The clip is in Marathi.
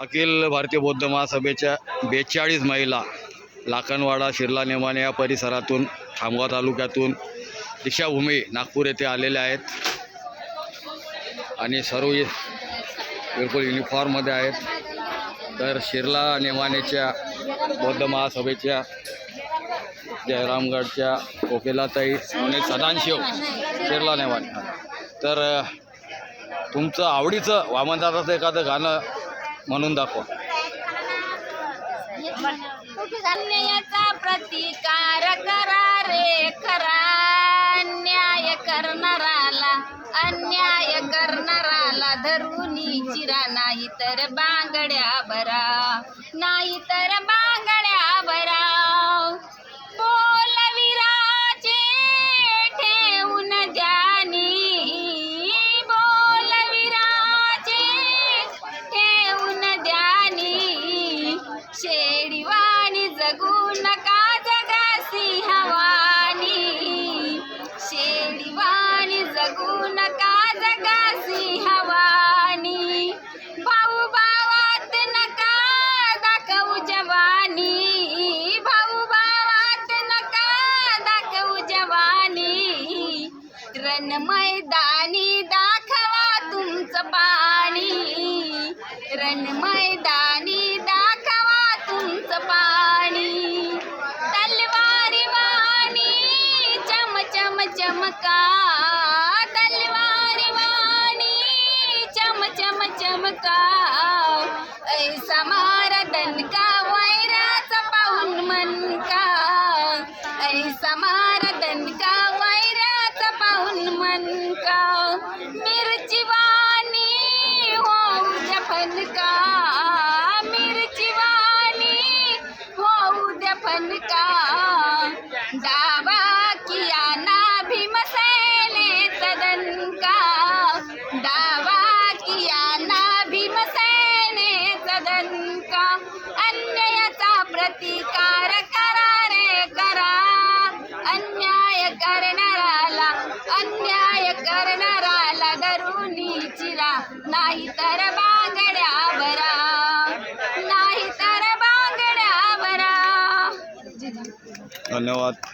अखिल भारतीय बौद्ध महासभेच्या बेचाळीस महिला लाखनवाडा शिरला नेमाने या परिसरातून खामगाव तालुक्यातून दीक्षाभूमी नागपूर येथे आलेल्या आहेत. आणि सर्व बिलकुल युनिफॉर्ममध्ये आहेत. तर शिरला नेमानेच्या बौद्ध महासभेच्या जयरामगडच्या कोकिलाताई आणि सदानशिव शिरला नेमाने तर तुमचं आवडीचं वामनदादाचं एखादं गाणं म्हणून दाखवा. अन्यायाचा प्रतिकार करा रे करा. अन्याय करणाराला अन्याय करणाराला धरूनी चिरा. नाही तर बांगड्या बरा नाही तर बांगड्या बरा शेडीवाणी जगू नका जगासी हवानी? भाऊ भावात नका दाखवू जवानी. भाऊ भावात नका दाखवू जवानी. रण मैदानी दाखवा तुमचं पाणी. रण मैदानी दाखवा तुमचं पाणी तलवारी वाणी चम चम चमका तलवारी वाणी चम चम चमका ऐसा प्रतिकार करा रे करा अन्याय करणाराला अन्याय करणाराला धरुनी चिरा नाही तर बांगड्या बरा नाही तर बांगड्या बरा धन्यवाद.